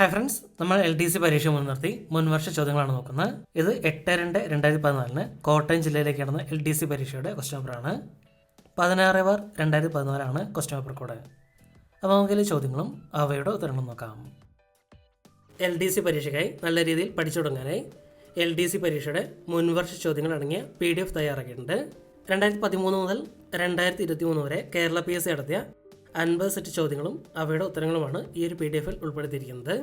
Hi friends നമ്മൾ L D C പരീക്ഷ മുൻനിർത്തി മുൻവർഷ ചോദ്യങ്ങളാണ് നോക്കുന്നത്. ഇത് എട്ട് രണ്ട് രണ്ടായിരത്തി പതിനാലിന് കോട്ടയം ജില്ലയിലേക്ക് നടന്ന എൽ ഡി സി പരീക്ഷയുടെ ക്വസ്റ്റ്യൻ പേപ്പറാണ് പതിനാറ് ബാർ രണ്ടായിരത്തി പതിനാലാണ് ക്വസ്റ്റ്യൻ പേപ്പർ കൂടെ അപ്പോൾ നമുക്കിലെ ചോദ്യങ്ങളും അവയുടെ ഉത്തരങ്ങളും നോക്കാം. എൽ ഡി സി പരീക്ഷയ്ക്കായി നല്ല രീതിയിൽ പഠിച്ചു തുടങ്ങാനായി എൽ ഡി സി പരീക്ഷയുടെ മുൻവർഷ ചോദ്യങ്ങൾ അടങ്ങിയ പി ഡി എഫ് തയ്യാറാക്കിയിട്ടുണ്ട്. രണ്ടായിരത്തി പതിമൂന്ന് മുതൽ രണ്ടായിരത്തി ഇരുപത്തി മൂന്ന് വരെ കേരള പി എസ് സി നടത്തിയ അൻപത് സെറ്റ് ചോദ്യങ്ങളും അവയുടെ ഉത്തരങ്ങളുമാണ് ഈ ഒരു പി ഡി എഫിൽ ഉൾപ്പെടുത്തിയിരിക്കുന്നത്.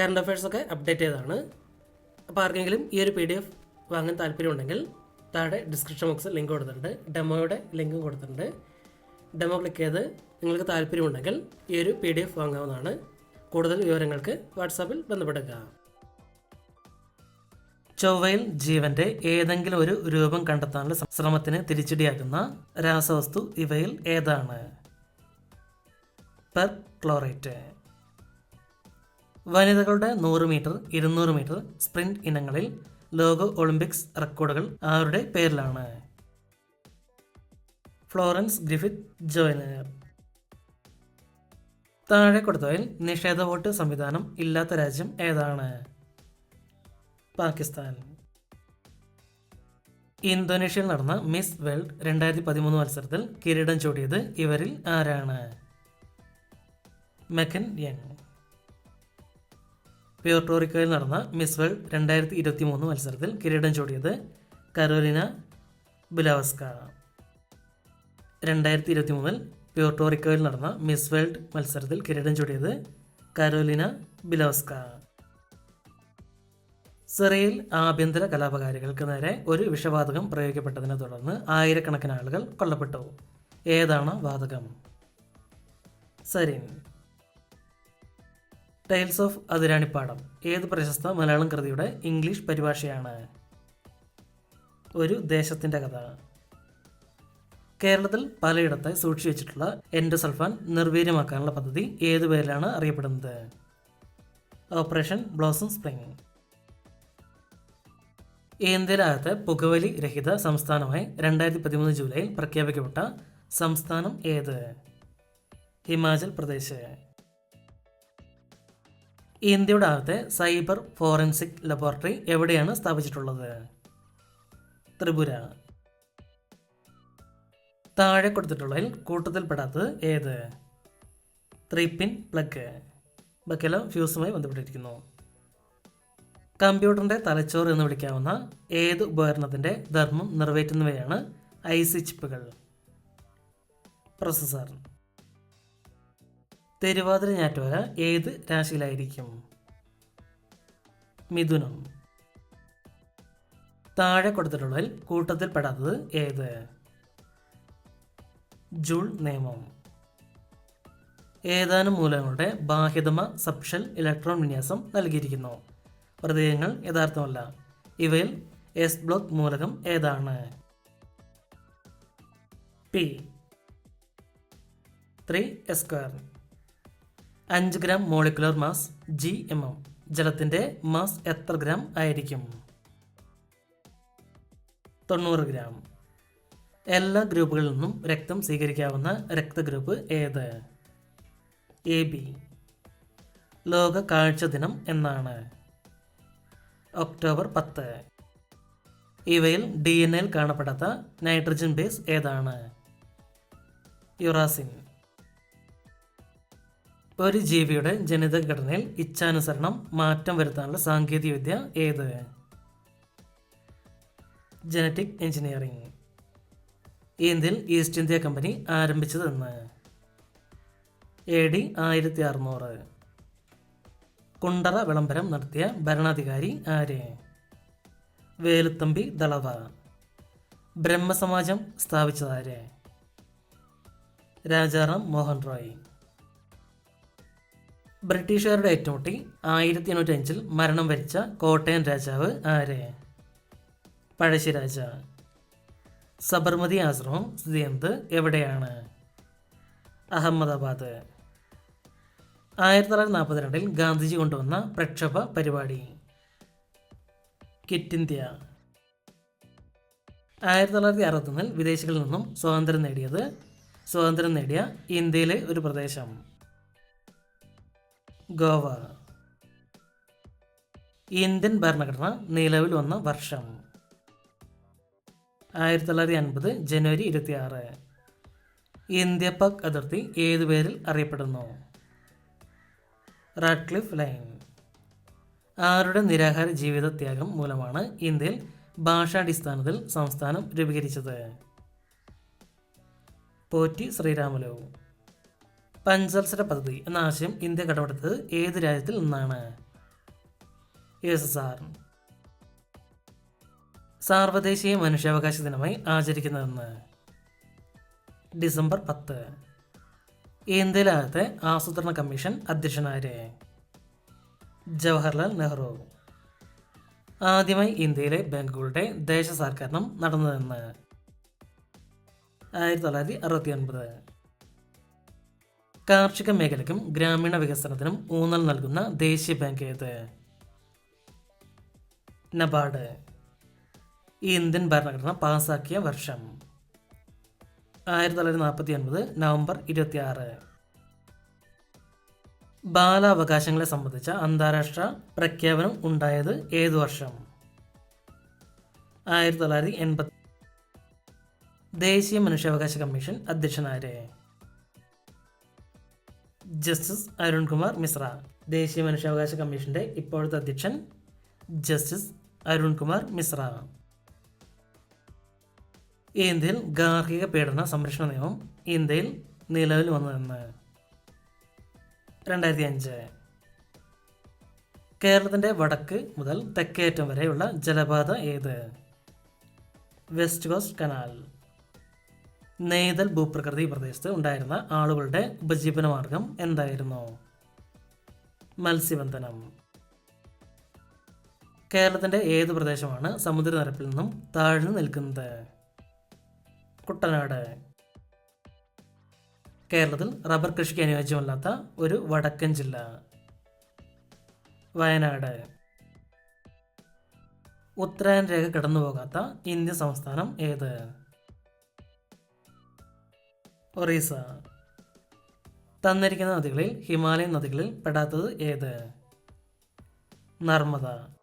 കറണ്ട് അഫയേഴ്സൊക്കെ അപ്ഡേറ്റ് ചെയ്തതാണ്. അപ്പോൾ ആർക്കെങ്കിലും ഈ ഒരു പി ഡി എഫ് വാങ്ങാൻ താല്പര്യമുണ്ടെങ്കിൽ താഴെ ഡിസ്ക്രിപ്ഷൻ ബോക്സിൽ ലിങ്ക് കൊടുത്തിട്ടുണ്ട്. ഡെമോയുടെ ലിങ്കും കൊടുത്തിട്ടുണ്ട്. ഡെമോ ക്ലിക്ക് ചെയ്ത് നിങ്ങൾക്ക് താല്പര്യമുണ്ടെങ്കിൽ ഈ ഒരു പി ഡി എഫ് വാങ്ങാവുന്നതാണ്. കൂടുതൽ വിവരങ്ങൾക്ക് വാട്സാപ്പിൽ ബന്ധപ്പെടുക. ചൊവ്വയിൽ ജീവന്റെ ഏതെങ്കിലും ഒരു രൂപം കണ്ടെത്താനുള്ള ശ്രമത്തിന് തിരിച്ചടിയാക്കുന്ന രാസവസ്തു ഇവയിൽ ഏതാണ്? പെർ ക്ലോറേറ്റ് വനിതകളുടെ നൂറ് മീറ്റർ ഇരുന്നൂറ് മീറ്റർ സ്പ്രിന്റ് ഇനങ്ങളിൽ ലോക ഒളിമ്പിക്സ് റെക്കോർഡുകൾ ആരുടെ പേരിലാണ്? Florence Griffith Joyner. താഴെ കൊടുത്തവയിൽ നിഷേധ വോട്ട് സംവിധാനം ഇല്ലാത്ത രാജ്യം ഏതാണ്? പാകിസ്ഥാൻ. ഇന്തോനേഷ്യയിൽ നടന്ന മിസ് വേൾഡ് രണ്ടായിരത്തി പതിമൂന്ന് മത്സരത്തിൽ കിരീടം ചൂടിയത് ഇവരിൽ ആരാണ്? മെക്കൻ യങ്. പ്യൂർട്ടോറിക്കോയിൽ നടന്ന മിസ് വേൾഡ് രണ്ടായിരത്തി ഇരുപത്തി മൂന്ന് മത്സരത്തിൽ കിരീടം ചൂടിയത് കരോലിന ബുലാവസ്ക രണ്ടായിരത്തി ഇരുപത്തി മൂന്നിൽ പ്യൂർട്ടോറിക്കോയിൽ നടന്ന മിസ് വേൾഡ് മത്സരത്തിൽ കിരീടം ചൂടിയത് കരോലിന ബിലോസ്ക സിറിയയിൽ ആഭ്യന്തര കലാപകാരികൾക്ക് നേരെ ഒരു വിഷവാതകം പ്രയോഗിക്കപ്പെട്ടതിനെ തുടർന്ന് ആയിരക്കണക്കിന് ആളുകൾ കൊല്ലപ്പെട്ടു. ഏതാണ് വാതകം? സരിൻ. ടൈൽസ് ഓഫ് അതിരാണിപ്പാടം ഏത് പ്രശസ്ത മലയാളം കൃതിയുടെ ഇംഗ്ലീഷ് പരിഭാഷയാണ്? ഒരു ദേശത്തിന്റെ കഥ. കേരളത്തിൽ പലയിടത്തായി സൂക്ഷിച്ചു വെച്ചിട്ടുള്ള എൻഡോസൾഫാൻ നിർവീര്യമാക്കാനുള്ള പദ്ധതി ഏതു പേരിലാണ് അറിയപ്പെടുന്നത്? Operation blossom spring. ഇന്ത്യയിലാകത്തെ പുകവലി രഹിത സംസ്ഥാനമായി രണ്ടായിരത്തി പതിമൂന്ന് ജൂലൈയിൽ പ്രഖ്യാപിക്കപ്പെട്ട സംസ്ഥാനം ഏത്? ഹിമാചൽ പ്രദേശ്. ഇന്ത്യയുടെ ആദ്യത്തെ സൈബർ ഫോറൻസിക് ലബോറട്ടറി എവിടെയാണ് സ്ഥാപിച്ചിട്ടുള്ളത്? ത്രിപുര. താഴെ കൊടുത്തിട്ടുള്ളതിൽ കൂട്ടത്തിൽപ്പെടാത്തത് ഏത്? ത്രീ പിൻ പ്ലഗ് ബാക്കിയെല്ലാം ഫ്യൂസുമായി ബന്ധപ്പെട്ടിരിക്കുന്നു. കമ്പ്യൂട്ടറിന്റെ തലച്ചോറ് എന്ന് വിളിക്കാവുന്ന ഏത് ഉപകരണത്തിന്റെ ധർമ്മം നിറവേറ്റുന്നവയാണ് ഐ സി ചിപ്പുകൾ? പ്രൊസസ്സർ തിരുവാതിര ഞാറ്റുവര ഏത് രാശിയിലായിരിക്കും? മിഥുനം. താഴെ കൊടുത്തിട്ടുള്ളതിൽ കൂട്ടത്തിൽപ്പെടാത്തത് ഏത്? ജൂൾ നിയമം. ഏതാനും മൂലകങ്ങളുടെ ബാഹ്യതമ സബ്ഷൽ ഇലക്ട്രോൺ വിന്യാസം നൽകിയിരിക്കുന്നു. പ്രതീകങ്ങൾ യഥാർത്ഥമല്ല. ഇവയിൽ എസ് ബ്ലോക്ക് മൂലകം ഏതാണ്? പി ത്രീ സ്ക്വയർ അഞ്ച് gram molecular mass G M M. ജലത്തിന്റെ മാസ് എത്ര ഗ്രാം ആയിരിക്കും? തൊണ്ണൂറ് ഗ്രാം. എല്ലാ ഗ്രൂപ്പുകളിൽ നിന്നും രക്തം സ്വീകരിക്കാവുന്ന രക്തഗ്രൂപ്പ് ഏത്? A B. ലോക കാഴ്ച ദിനം എന്നാണ്. ഒക്ടോബർ പത്ത്. ഇവയിൽ ഡി എൻ എയിൽ കാണപ്പെടാത്ത നൈട്രജൻ ബേസ് ഏതാണ്? യുറാസിൻ. ഒരു ജീവിയുടെ ജനിതകഘടനയിൽ ഇച്ഛാനുസരണം മാറ്റം വരുത്താനുള്ള സാങ്കേതികവിദ്യ ഏത്? ജനറ്റിക് എഞ്ചിനീയറിംഗ് ഇന്ത്യയിൽ ഈസ്റ്റ് ഇന്ത്യ കമ്പനി ആരംഭിച്ചത് എന്ന് എ ഡി ആയിരത്തി അറുന്നൂറ് കുണ്ടറ വിളംബരം നടത്തിയ ഭരണാധികാരി ആര്? വേലുത്തമ്പി ദളവ. ബ്രഹ്മസമാജം സ്ഥാപിച്ചതാര് രാജാറാം മോഹൻ റോയ്. ബ്രിട്ടീഷുകാരുടെ ഏറ്റുമുട്ടി ആയിരത്തി എണ്ണൂറ്റി അഞ്ചിൽ മരണം വരിച്ച കോട്ടയം രാജാവ് ആര്? പഴശ്ശിരാജ സബർമതി ആശ്രമം സ്ഥിതി ചെയ്യുന്നത് എവിടെയാണ്? അഹമ്മദാബാദ്. ആയിരത്തി തൊള്ളായിരത്തി നാൽപ്പത്തിരണ്ടിൽ ഗാന്ധിജി കൊണ്ടുവന്ന പ്രക്ഷോഭ പരിപാടി. Quit India. ആയിരത്തി തൊള്ളായിരത്തി അറുപത്തൊന്നിൽ വിദേശികളിൽ നിന്നും സ്വാതന്ത്ര്യം നേടിയത് സ്വാതന്ത്ര്യം നേടിയ ഇന്ത്യയിലെ ഒരു പ്രദേശം. ഗോവ. ഇന്ത്യൻ ഭരണഘടന നിലവിൽ വന്ന വർഷം. ആയിരത്തി തൊള്ളായിരത്തി അൻപത് ജനുവരി ഇരുപത്തി ആറ് ഇന്ത്യ പാക് അതിർത്തി ഏതു പേരിൽ അറിയപ്പെടുന്നു? Radcliffe line. ആരുടെ നിരാഹാര ജീവിത ത്യാഗം മൂലമാണ് ഇന്ത്യയിൽ ഭാഷാടിസ്ഥാനത്തിൽ സംസ്ഥാനം രൂപീകരിച്ചത്? പോറ്റി ശ്രീരാമലു. പഞ്ചവത്സര പദ്ധതി എന്ന ആശയം ഇന്ത്യ കടമെടുത്തത് ഏത് രാജ്യത്തിൽ നിന്നാണ്? എസ് എസ് ആർ സാർവദേശീയ മനുഷ്യാവകാശ ദിനമായി ആചരിക്കുന്നതെന്ന്. ഡിസംബർ പത്ത്. ഇന്ത്യയിലാകത്തെ ആസൂത്രണ കമ്മീഷൻ അധ്യക്ഷനാര്? ജവഹർലാൽ നെഹ്റു. ആദ്യമായി ഇന്ത്യയിലെ ബാങ്കുകളുടെ ദേശസാൽക്കരണം നടന്നതെന്ന്. ആയിരത്തി തൊള്ളായിരത്തി അറുപത്തി ഒൻപത് കാർഷിക മേഖലയ്ക്കും ഗ്രാമീണ വികസനത്തിനും ഊന്നൽ നൽകുന്ന ദേശീയ ബാങ്ക് ഏത്? നബാർഡ്. ഇന്ത്യൻ ഭരണഘടന പാസാക്കിയ വർഷം. ആയിരത്തി തൊള്ളായിരത്തി നാൽപ്പത്തി ഒൻപത് നവംബർ ഇരുപത്തി ആറ് ബാലാവകാശങ്ങളെ സംബന്ധിച്ച അന്താരാഷ്ട്ര പ്രഖ്യാപനം ഉണ്ടായത് ഏതു വർഷം? ആയിരത്തി തൊള്ളായിരത്തി എൺപത്തി ദേശീയ മനുഷ്യാവകാശ കമ്മീഷൻ അധ്യക്ഷനാര്? ജസ്റ്റിസ് അരുൺകുമാർ മിശ്ര ദേശീയ മനുഷ്യാവകാശ കമ്മീഷന്റെ ഇപ്പോഴത്തെ അധ്യക്ഷൻ ജസ്റ്റിസ് അരുൺകുമാർ മിശ്ര. ഇന്ത്യയിൽ ഗാർഹിക പീഡന സംരക്ഷണ നിയമം ഇന്ത്യയിൽ നിലവിൽ വന്നതെന്ന്. രണ്ടായിരത്തി അഞ്ച് കേരളത്തിന്റെ വടക്ക് മുതൽ തെക്കേറ്റം വരെയുള്ള ജലപാത ഏത്? West Coast canal. നെയ്തൽ ഭൂപ്രകൃതി പ്രദേശത്ത് ഉണ്ടായിരുന്ന ആളുകളുടെ ഉപജീവന മാർഗം എന്തായിരുന്നു? മത്സ്യബന്ധനം. കേരളത്തിന്റെ ഏത് പ്രദേശമാണ് സമുദ്രനിരപ്പിൽ നിന്നും താഴ്ന്നു നിൽക്കുന്നത്? കുട്ടനാട്. കേരളത്തിൽ റബ്ബർ കൃഷിക്ക് അനുയോജ്യമല്ലാത്ത ഒരു വടക്കൻ ജില്ല. വയനാട്. ഉത്തരായൻ രേഖ കടന്നു പോകാത്ത ഇന്ത്യൻ സംസ്ഥാനം ഏത്? ഒറീസ. തന്നിരിക്കുന്ന നദികളിൽ ഹിമാലയൻ നദികളിൽ പെടാത്തത് ഏത്? നർമ്മദ.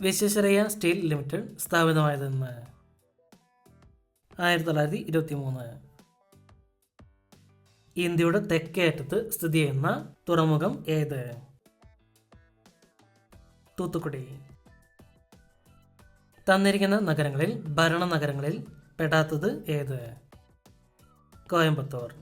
വിശ്വേശ്വരയ്യ സ്റ്റീൽ ലിമിറ്റഡ് സ്ഥാപിതമായതെന്ന്. ആയിരത്തി തൊള്ളായിരത്തി ഇരുപത്തി മൂന്ന് ഇന്ത്യയുടെ തെക്കേ അറ്റത്ത് സ്ഥിതി ചെയ്യുന്ന തുറമുഖം ഏത്? തൂത്തുക്കുടി. തന്നിരിക്കുന്ന നഗരങ്ങളിൽ ഭരണ നഗരങ്ങളിൽ പെടാത്തത് ഏത്? கோயம்புத்தூர்.